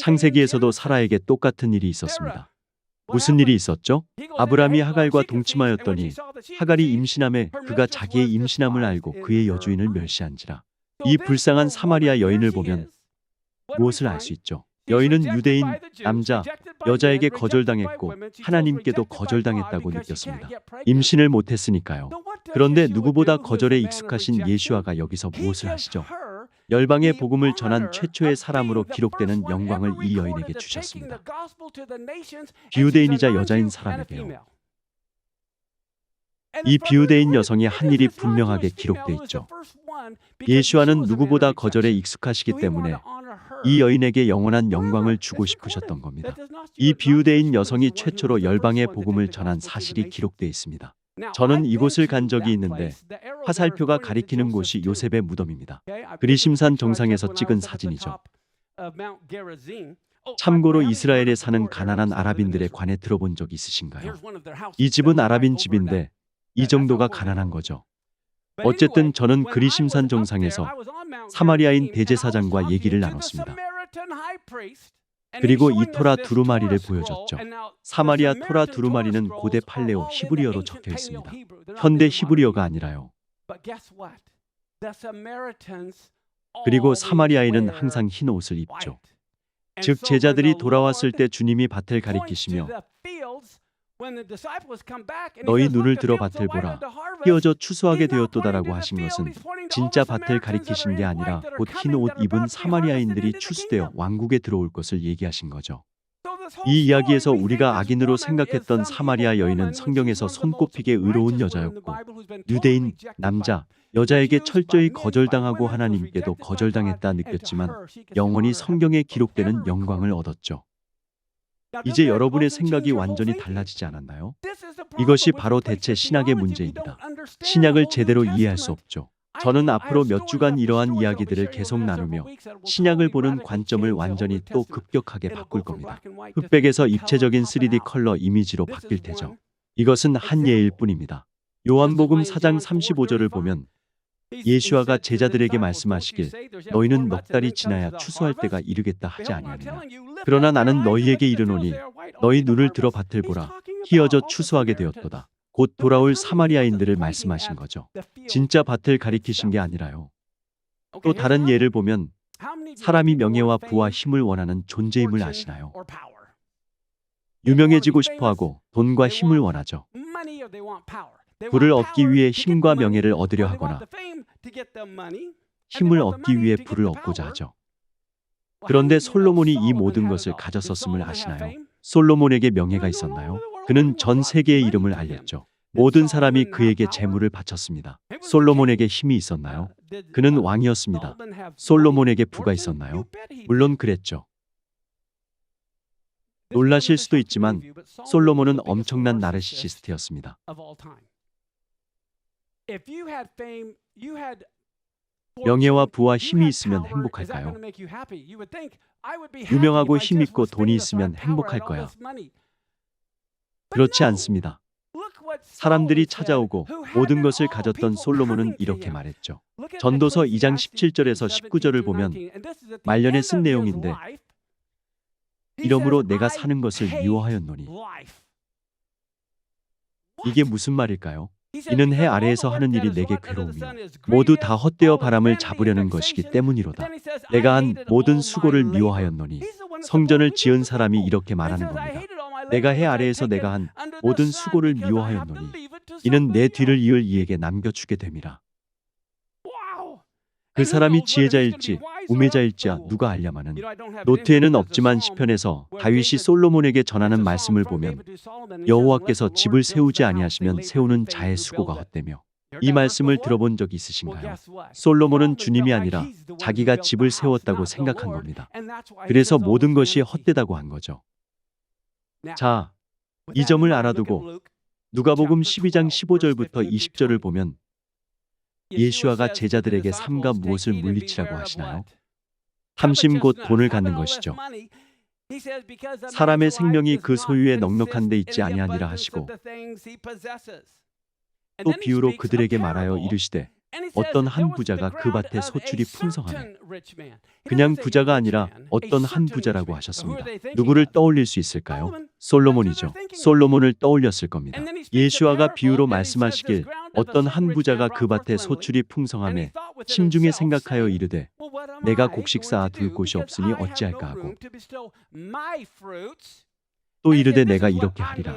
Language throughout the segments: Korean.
창세기에서도 사라에게 똑같은 일이 있었습니다. 무슨 일이 있었죠? 아브람이 하갈과 동침하였더니 하갈이 임신함에 그가 자기의 임신함을 알고 그의 여주인을 멸시한지라. 이 불쌍한 사마리아 여인을 보면 무엇을 알 수 있죠? 여인은 유대인 남자, 여자에게 거절당했고 하나님께도 거절당했다고 느꼈습니다. 임신을 못했으니까요. 그런데 누구보다 거절에 익숙하신 예수아가 여기서 무엇을 하시죠? 열방의 복음을 전한 최초의 사람으로 기록되는 영광을 이 여인에게 주셨습니다. 비유대인이자 여자인 사람에게요. 이 비유대인 여성이 한 일이 분명하게 기록돼 있죠. 예수와는 누구보다 거절에 익숙하시기 때문에 이 여인에게 영원한 영광을 주고 싶으셨던 겁니다. 이 비유대인 여성이 최초로 열방의 복음을 전한 사실이 기록돼 있습니다. 저는 이곳을 간 적이 있는데 화살표가 가리키는 곳이 요셉의 무덤입니다. 그리심산 정상에서 찍은 사진이죠. 참고로 이스라엘에 사는 가난한 아랍인들에 관해 들어본 적 있으신가요? 이 집은 아랍인 집인데 이 정도가 가난한 거죠. 어쨌든 저는 그리심산 정상에서 사마리아인 대제사장과 얘기를 나눴습니다. 그리고 이 토라 두루마리를 보여줬죠. 사마리아 토라 두루마리는 고대 팔레오 히브리어로 적혀 있습니다. 현대 히브리어가 아니라요. 그리고 사마리아인은 항상 흰 옷을 입죠. 즉 제자들이 돌아왔을 때 주님이 밭을 가리키시며 너희 눈을 들어 밭을 보라. 휘어져 추수하게 되었도다라고 하신 것은 진짜 밭을 가리키신 게 아니라 곧 흰 옷 입은 사마리아인들이 추수되어 왕국에 들어올 것을 얘기하신 거죠. 이 이야기에서 우리가 악인으로 생각했던 사마리아 여인은 성경에서 손꼽히게 의로운 여자였고 유대인 남자 여자에게 철저히 거절당하고 하나님께도 거절당했다 느꼈지만 영원히 성경에 기록되는 영광을 얻었죠. 이제 여러분의 생각이 완전히 달라지지 않았나요? 이것이 바로 대체 신학의 문제입니다. 신약을 제대로 이해할 수 없죠. 저는 앞으로 몇 주간 이러한 이야기들을 계속 나누며 신약을 보는 관점을 완전히 또 급격하게 바꿀 겁니다. 흑백에서 입체적인 3D 컬러 이미지로 바뀔 테죠. 이것은 한 예일 뿐입니다. 요한복음 4장 35절을 보면 예수와가 제자들에게 말씀하시길 너희는 넉 달이 지나야 추수할 때가 이르겠다 하지 아니하느냐. 그러나 나는 너희에게 이르노니 너희 눈을 들어 밭을 보라. 희어져 추수하게 되었도다 곧 돌아올 사마리아인들을 말씀하신 거죠. 진짜 밭을 가리키신 게 아니라요. 또 다른 예를 보면 사람이 명예와 부와 힘을 원하는 존재임을 아시나요? 유명해지고 싶어 하고 돈과 힘을 원하죠. 부를 얻기 위해 힘과 명예를 얻으려 하거나 힘을 얻기 위해 부를 얻고자 하죠. 그런데 솔로몬이 이 모든 것을 가졌었음을 아시나요? 솔로몬에게 명예가 있었나요? 그는 전 세계의 이름을 알렸죠. 모든 사람이 그에게 재물을 바쳤습니다. 솔로몬에게 힘이 있었나요? 그는 왕이었습니다. 솔로몬에게 부가 있었나요? 물론 그랬죠. 놀라실 수도 있지만 솔로몬은 엄청난 나르시시스트였습니다. 명예와 부와 힘이 있으면 행복할까요? 유명하고 힘 있고 돈이 있으면 행복할 거야. 그렇지 않습니다. 사람들이 찾아오고 모든 것을 가졌던 솔로몬은 이렇게 말했죠. 전도서 2장 17절에서 19절을 보면 말년에 쓴 내용인데 이러므로 내가 사는 것을 미워하였노니 이게 무슨 말일까요? 이는 해 아래에서 하는 일이 내게 괴로움이요 모두 다 헛되어 바람을 잡으려는 것이기 때문이로다. 내가 한 모든 수고를 미워하였노니 성전을 지은 사람이 이렇게 말하는 겁니다. 내가 해 아래에서 내가 한 모든 수고를 미워하였노니 이는 내 뒤를 이을 이에게 남겨주게 됨이라. 그 사람이 지혜자일지 우매자일지야 누가 알려마는 노트에는 없지만 시편에서 다윗이 솔로몬에게 전하는 말씀을 보면 여호와께서 집을 세우지 아니하시면 세우는 자의 수고가 헛되며 이 말씀을 들어본 적 있으신가요? 솔로몬은 주님이 아니라 자기가 집을 세웠다고 생각한 겁니다. 그래서 모든 것이 헛되다고 한 거죠. 자, 이 점을 알아두고 누가복음 12장 15절부터 20절을 보면 예수와가 제자들에게 삼가 무엇을 물리치라고 하시나요? 탐심 곧 돈을 갖는 것이죠. 사람의 생명이 그 소유에 넉넉한 데 있지 아니하니라 하시고 또 비유로 그들에게 말하여 이르시되 어떤 한 부자가 그 밭에 소출이 풍성하네. 그냥 부자가 아니라 어떤 한 부자라고 하셨습니다. 누구를 떠올릴 수 있을까요? 솔로몬이죠. 솔로몬을 떠올렸을 겁니다. 예수와가 비유로 말씀하시길 어떤 한 부자가 그 밭에 소출이 풍성함에 심중에 생각하여 이르되 내가 곡식 쌓아 둘 곳이 없으니 어찌할까 하고. 또 이르되 내가 이렇게 하리라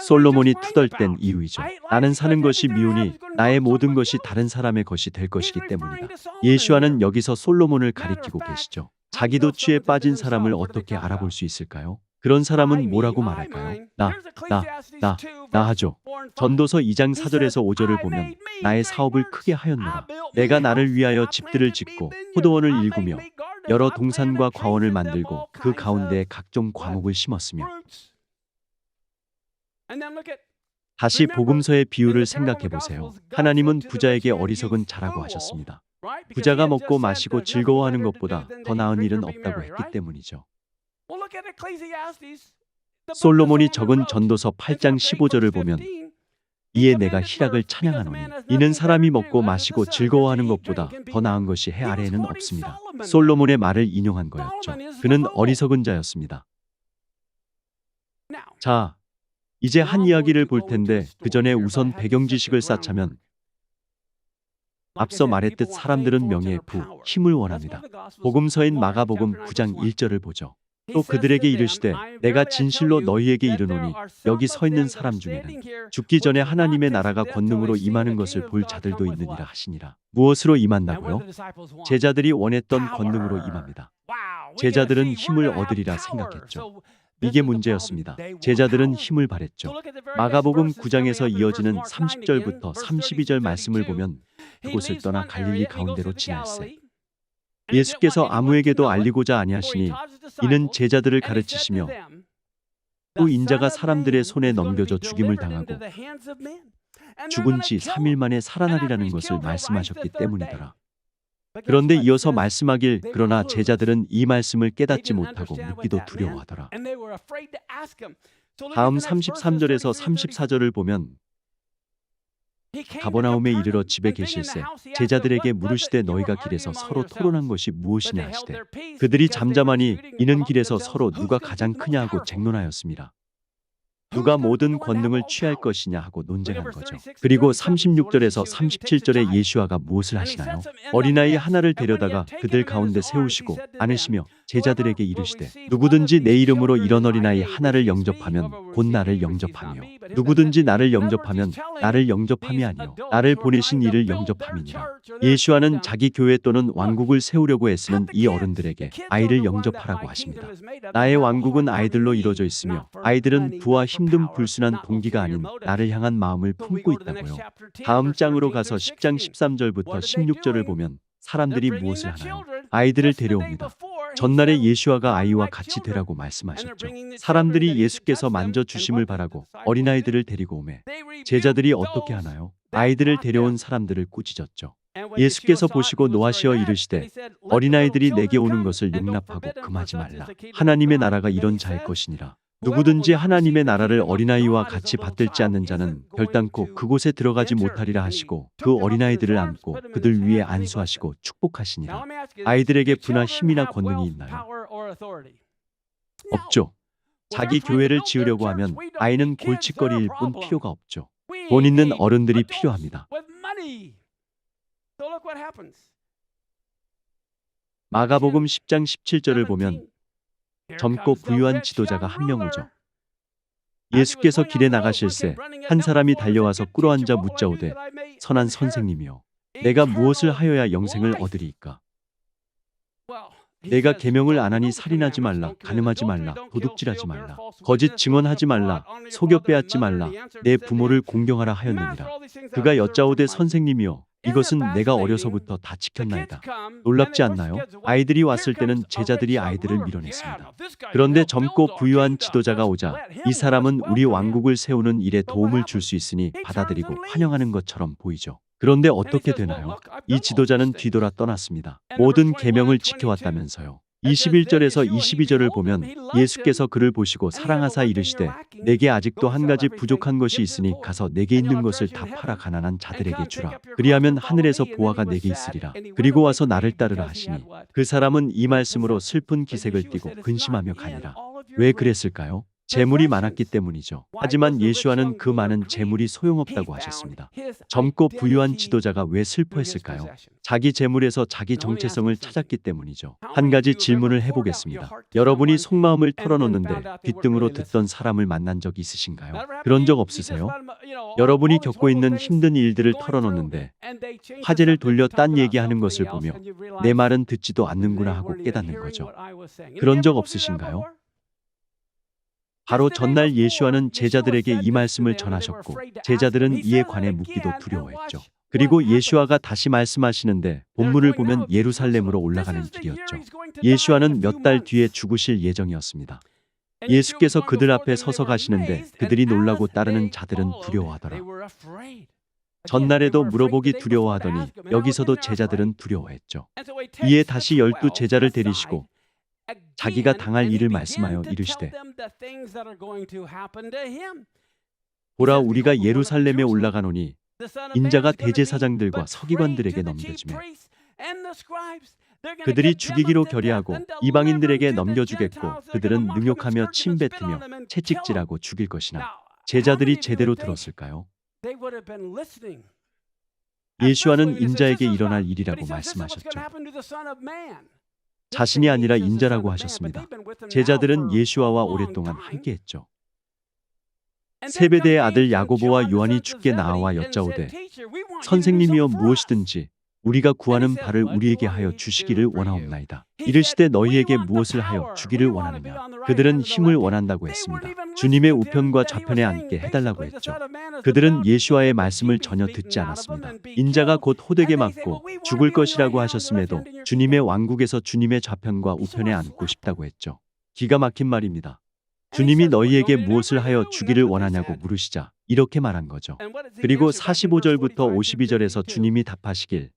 솔로몬이 투덜댄 이유이죠. 나는 사는 것이 미우니 나의 모든 것이 다른 사람의 것이 될 것이기 때문이다. 예수와는 여기서 솔로몬을 가리키고 계시죠. 자기도 취에 빠진 사람을 어떻게 알아볼 수 있을까요? 그런 사람은 뭐라고 말할까요? 나, 나, 나, 나 하죠. 전도서 2장 4절에서 5절을 보면 나의 사업을 크게 하였노라. 내가 나를 위하여 집들을 짓고 포도원을 일구며 여러 동산과 과원을 만들고 그 가운데에 각종 과목을 심었으며 다시 복음서의 비유를 생각해 보세요. 하나님은 부자에게 어리석은 자라고 하셨습니다. 부자가 먹고 마시고 즐거워하는 것보다 더 나은 일은 없다고 했기 때문이죠. 솔로몬이 적은 전도서 8장 15절을 보면 이에 내가 희락을 찬양하노니 이는 사람이 먹고 마시고 즐거워하는 것보다 더 나은 것이 해 아래에는 없습니다. 솔로몬의 말을 인용한 거였죠. 그는 어리석은 자였습니다. 자, 이제 한 이야기를 볼 텐데 그 전에 우선 배경 지식을 쌓자면 앞서 말했듯 사람들은 명예, 부, 힘을 원합니다. 복음서인 마가복음 9장 1절을 보죠. 또 그들에게 이르시되 내가 진실로 너희에게 이르노니 여기 서 있는 사람 중에는 죽기 전에 하나님의 나라가 권능으로 임하는 것을 볼 자들도 있느니라 하시니라. 무엇으로 임한다고요? 제자들이 원했던 권능으로 임합니다. 제자들은 힘을 얻으리라 생각했죠. 이게 문제였습니다. 제자들은 힘을 바랬죠. 마가복음 9장에서 이어지는 30절부터 32절 말씀을 보면 그곳을 떠나 갈릴리 가운데로 지날세. 예수께서 아무에게도 알리고자 아니하시니 이는 제자들을 가르치시며 또 인자가 사람들의 손에 넘겨져 죽임을 당하고 죽은 지 3일 만에 살아나리라는 것을 말씀하셨기 때문이더라. 그런데 이어서 말씀하길 그러나 제자들은 이 말씀을 깨닫지 못하고 묻기도 두려워하더라. 다음 33절에서 34절을 보면 가버나움에 이르러 집에 계실새 제자들에게 물으시되 너희가 길에서 서로 토론한 것이 무엇이냐 하시되 그들이 잠잠하니 이는 길에서 서로 누가 가장 크냐 하고 쟁론하였습니다. 누가 모든 권능을 취할 것이냐 하고 논쟁한 거죠. 그리고 36절에서 37절에 예수와가 무엇을 하시나요? 어린아이 하나를 데려다가 그들 가운데 세우시고 안으시며 제자들에게 이르시되 누구든지 내 이름으로 이런 어린아이 하나를 영접하면 곧 나를 영접하며 누구든지 나를 영접하면 나를 영접함이 아니요 나를 보내신 이를 영접함이니라. 예수와는 자기 교회 또는 왕국을 세우려고 애쓰는 이 어른들에게 아이를 영접하라고 하십니다. 나의 왕국은 아이들로 이루어져 있으며 아이들은 부와 힘든 불순한 동기가 아닌 나를 향한 마음을 품고 있다고요. 다음 장으로 가서 10장 13절부터 16절을 보면 사람들이 무엇을 하나요? 아이들을 데려옵니다. 전날에 예수와가 아이와 같이 되라고 말씀하셨죠. 사람들이 예수께서 만져 주심을 바라고 어린아이들을 데리고 오매 제자들이 어떻게 하나요? 아이들을 데려온 사람들을 꾸짖었죠. 예수께서 보시고 노하시어 이르시되 어린아이들이 내게 오는 것을 용납하고 금하지 말라. 하나님의 나라가 이런 자일 것이니라. 누구든지 하나님의 나라를 어린아이와 같이 받들지 않는 자는 결단코 그곳에 들어가지 못하리라 하시고 그 어린아이들을 안고 그들 위에 안수하시고 축복하시니라. 아이들에게 부나 힘이나 권능이 있나요? 없죠. 자기 교회를 지으려고 하면 아이는 골칫거리일 뿐 필요가 없죠. 돈 있는 어른들이 필요합니다. 마가복음 10장 17절을 보면 젊고 부유한 지도자가 한 명 오죠. 예수께서 길에 나가실새 한 사람이 달려와서 꿇어앉아 묻자오되 선한 선생님이여 내가 무엇을 하여야 영생을 얻으리이까 내가 계명을 안 하니 살인하지 말라 간음하지 말라 도둑질하지 말라 거짓 증언하지 말라 속여 빼앗지 말라 내 부모를 공경하라 하였느니라 그가 여짜오되 선생님이여 이것은 내가 어려서부터 다 지켰나이다. 놀랍지 않나요? 아이들이 왔을 때는 제자들이 아이들을 밀어냈습니다. 그런데 젊고 부유한 지도자가 오자 이 사람은 우리 왕국을 세우는 일에 도움을 줄 수 있으니 받아들이고 환영하는 것처럼 보이죠. 그런데 어떻게 되나요? 이 지도자는 뒤돌아 떠났습니다. 모든 계명을 지켜왔다면서요. 21절에서 22절을 보면 예수께서 그를 보시고 사랑하사 이르시되 내게 아직도 한 가지 부족한 것이 있으니 가서 내게 있는 것을 다 팔아 가난한 자들에게 주라. 그리하면 하늘에서 보화가 내게 있으리라. 그리고 와서 나를 따르라 하시니 그 사람은 이 말씀으로 슬픈 기색을 띠고 근심하며 가니라. 왜 그랬을까요? 재물이 많았기 때문이죠. 하지만 예수와는 그 많은 재물이 소용없다고 하셨습니다. 젊고 부유한 지도자가 왜 슬퍼했을까요? 자기 재물에서 자기 정체성을 찾았기 때문이죠. 한 가지 질문을 해보겠습니다. 여러분이 속마음을 털어놓는데 뒷등으로 듣던 사람을 만난 적 있으신가요? 그런 적 없으세요? 여러분이 겪고 있는 힘든 일들을 털어놓는데 화제를 돌려 딴 얘기하는 것을 보며 내 말은 듣지도 않는구나 하고 깨닫는 거죠. 그런 적 없으신가요? 바로 전날 예수와는 제자들에게 이 말씀을 전하셨고 제자들은 이에 관해 묻기도 두려워했죠. 그리고 예수와가 다시 말씀하시는데 본문을 보면 예루살렘으로 올라가는 길이었죠. 예수와는 몇 달 뒤에 죽으실 예정이었습니다. 예수께서 그들 앞에 서서 가시는데 그들이 놀라고 따르는 자들은 두려워하더라. 전날에도 물어보기 두려워하더니 여기서도 제자들은 두려워했죠. 이에 다시 열두 제자를 데리시고 자기가 당할 일을 말씀하여 이르시되 보라 우리가 예루살렘에 올라가노니 인자가 대제사장들과 서기관들에게 넘겨지며 그들이 죽이기로 결의하고 이방인들에게 넘겨주겠고 그들은 능욕하며 침뱉으며 채찍질하고 죽일 것이나 제자들이 제대로 들었을까요? 예수와는 인자에게 일어날 일이라고 말씀하셨죠. 자신이 아니라 인자라고 하셨습니다. 제자들은 예수와와 오랫동안 함께했죠. 세베대의 아들 야고보와 요한이 죽게 나와 여짜오되 선생님이여 무엇이든지 우리가 구하는 바를 우리에게 하여 주시기를 원하옵나이다. 이르시되 너희에게 무엇을 하여 주기를 원하느냐? 그들은 힘을 원한다고 했습니다. 주님의 우편과 좌편에 앉게 해달라고 했죠. 그들은 예수와의 말씀을 전혀 듣지 않았습니다. 인자가 곧 호되게 맞고 죽을 것이라고 하셨음에도 주님의 왕국에서 주님의 좌편과 우편에 앉고 싶다고 했죠. 기가 막힌 말입니다. 주님이 너희에게 무엇을 하여 주기를 원하냐고 물으시자 이렇게 말한 거죠. 그리고 45절부터 52절에서 주님이 답하시길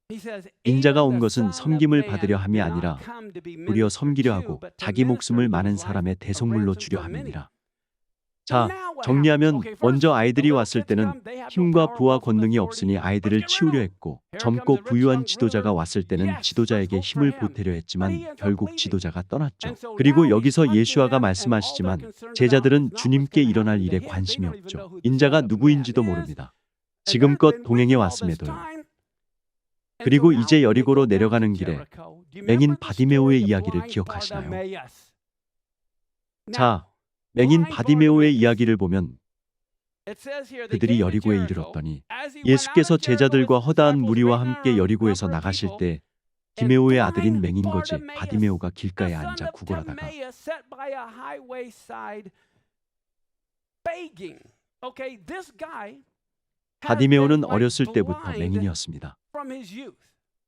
인자가 온 것은 섬김을 받으려 함이 아니라 도리어 섬기려 하고 자기 목숨을 많은 사람의 대속물로 주려 함이니라. 자, 정리하면 먼저 아이들이 왔을 때는 힘과 부와 권능이 없으니 아이들을 치우려 했고 젊고 부유한 지도자가 왔을 때는 지도자에게 힘을 보태려 했지만 결국 지도자가 떠났죠. 그리고 여기서 예수와가 말씀하시지만 제자들은 주님께 일어날 일에 관심이 없죠. 인자가 누구인지도 모릅니다. 지금껏 동행해 왔음에도요. 그리고 이제 여리고로 내려가는 길에 맹인 바디메오의 이야기를 기억하시나요? 자, 맹인 바디메오의 이야기를 보면 그들이 여리고에 이르렀더니 예수께서 제자들과 허다한 무리와 함께 여리고에서 나가실 때 디메오의 아들인 맹인 거지. 바디메오가 길가에 앉아 구걸하다가 바디메오는 어렸을 때부터 맹인이었습니다.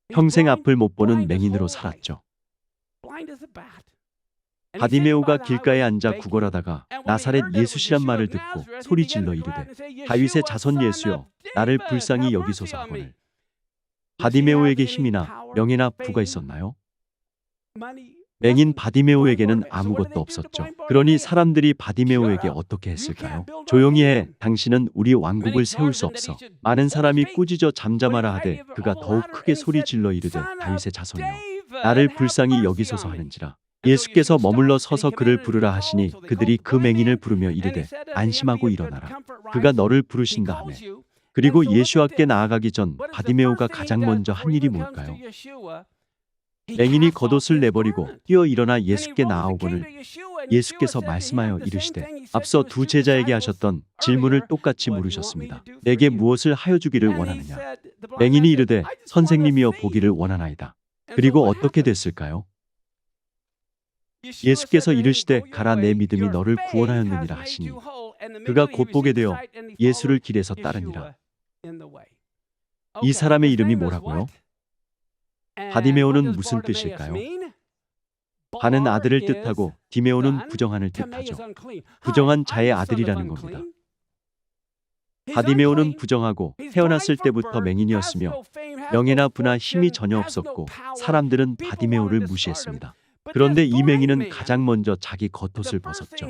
평생 앞을 못 보는 맹인으로 살았죠. 바디메오가 길가에 앉아 구걸하다가 나사렛 예수시란 말을 듣고 소리 질러 이르되 다윗의 자손 예수여 나를 불쌍히 여기소서 하거늘 바디메오에게 힘이나 명예나 부가 있었나요? 맹인 바디메오에게는 아무것도 없었죠. 그러니 사람들이 바디메오에게 어떻게 했을까요? 조용히 해. 당신은 우리 왕국을 세울 수 없어. 많은 사람이 꾸짖어 잠잠하라 하되 그가 더욱 크게 소리 질러 이르되 다윗의 자손이여 나를 불쌍히 여기소서 하는지라. 예수께서 머물러 서서 그를 부르라 하시니 그들이 그 맹인을 부르며 이르되 안심하고 일어나라. 그가 너를 부르신다 하매. 그리고 예수와께 나아가기 전 바디메오가 가장 먼저 한 일이 뭘까요? 맹인이 겉옷을 내버리고 뛰어 일어나 예수께 나아오거늘 예수께서 말씀하여 이르시되 앞서 두 제자에게 하셨던 질문을 똑같이 물으셨습니다. 내게 무엇을 하여 주기를 원하느냐? 맹인이 이르되 선생님이여 보기를 원하나이다. 그리고 어떻게 됐을까요? 예수께서 이르시되 가라 내 믿음이 너를 구원하였느니라 하시니 그가 곧 보게 되어 예수를 길에서 따르니라. 이 사람의 이름이 뭐라고요? 바디메오는 무슨 뜻일까요? 바는 아들을 뜻하고 디메오는 부정한을 뜻하죠. 부정한 자의 아들이라는 겁니다. 바디메오는 부정하고 태어났을 때부터 맹인이었으며 명예나 부나 힘이 전혀 없었고 사람들은 바디메오를 무시했습니다. 그런데 이 맹인은 가장 먼저 자기 겉옷을 벗었죠.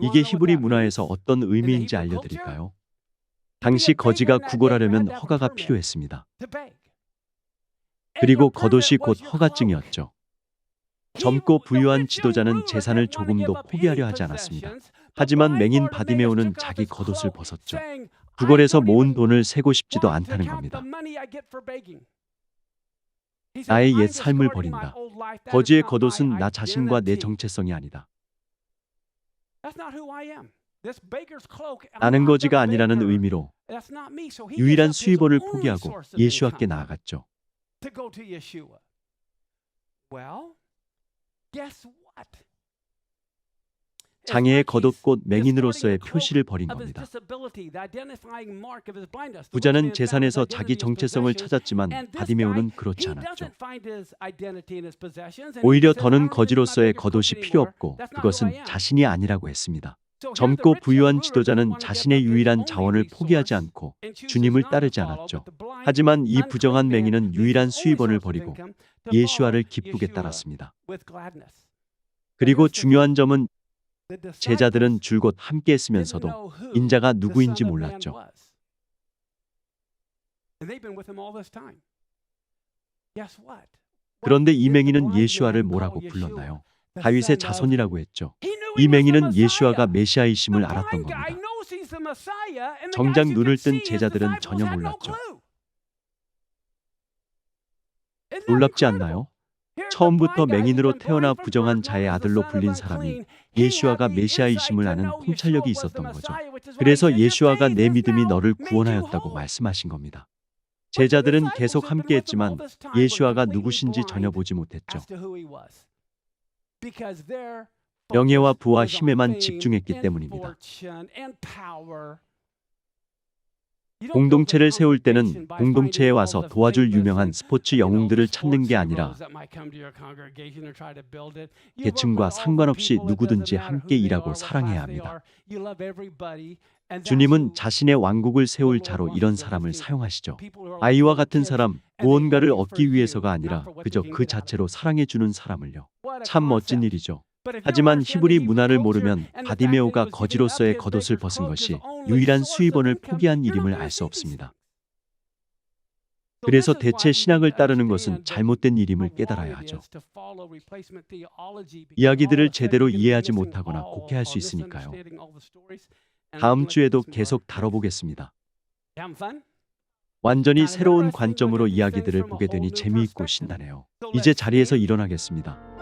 이게 히브리 문화에서 어떤 의미인지 알려드릴까요? 당시 거지가 구걸하려면 허가가 필요했습니다. 그리고 겉옷이 곧 허가증이었죠. 젊고 부유한 지도자는 재산을 조금도 포기하려 하지 않았습니다. 하지만 맹인 바디메오는 자기 겉옷을 벗었죠. 구걸에서 모은 돈을 세고 싶지도 않다는 겁니다. 나의 옛 삶을 버린다. 거지의 겉옷은 나 자신과 내 정체성이 아니다. 나는 거지가 아니라는 의미로 유일한 수입원을 포기하고 예수와께 나아갔죠. 장애의 겉옷 곧 맹인으로서의 표시를 버린 겁니다. 부자는 재산에서 자기 정체성을 찾았지만 바디메오는 그렇지 않았죠. 오히려 더는 거지로서의 겉옷이 필요 없고 그것은 자신이 아니라고 했습니다. 젊고 부유한 지도자는 자신의 유일한 자원을 포기하지 않고 주님을 따르지 않았죠. 하지만 이 부정한 맹인은 유일한 수입원을 버리고 예수와를 기쁘게 따랐습니다. 그리고 중요한 점은 제자들은 줄곧 함께 했으면서도 인자가 누구인지 몰랐죠. 그런데 이 맹인은 예수와를 뭐라고 불렀나요? 다윗의 자손이라고 했죠. 이 맹인은 예수와가 메시아이심을 알았던 겁니다. 정작 눈을 뜬 제자들은 전혀 몰랐죠. 놀랍지 않나요? 처음부터 맹인으로 태어나 부정한 자의 아들로 불린 사람이 예수와가 메시아이심을 아는 통찰력이 있었던 거죠. 그래서 예수와가 내 믿음이 너를 구원하였다고 말씀하신 겁니다. 제자들은 계속 함께했지만 예수와가 누구신지 전혀 보지 못했죠. 명예와 부와 힘에만 집중했기 때문입니다. 공동체를 세울 때는 공동체에 와서 도와줄 유명한 스포츠 영웅들을 찾는 게 아니라 계층과 상관없이 누구든지 함께 일하고 사랑해야 합니다. 주님은 자신의 왕국을 세울 자로 이런 사람을 사용하시죠. 아이와 같은 사람, 무언가를 얻기 위해서가 아니라 그저 그 자체로 사랑해 주는 사람을요. 참 멋진 일이죠. 하지만 히브리 문화를 모르면 바디메오가 거지로서의 겉옷을 벗은 것이 유일한 수입원을 포기한 일임을 알 수 없습니다. 그래서 대체 신학을 따르는 것은 잘못된 일임을 깨달아야 하죠. 이야기들을 제대로 이해하지 못하거나 곡해할 수 있으니까요. 다음 주에도 계속 다뤄보겠습니다. 완전히 새로운 관점으로 이야기들을 보게 되니 재미있고 신나네요. 이제 자리에서 일어나겠습니다.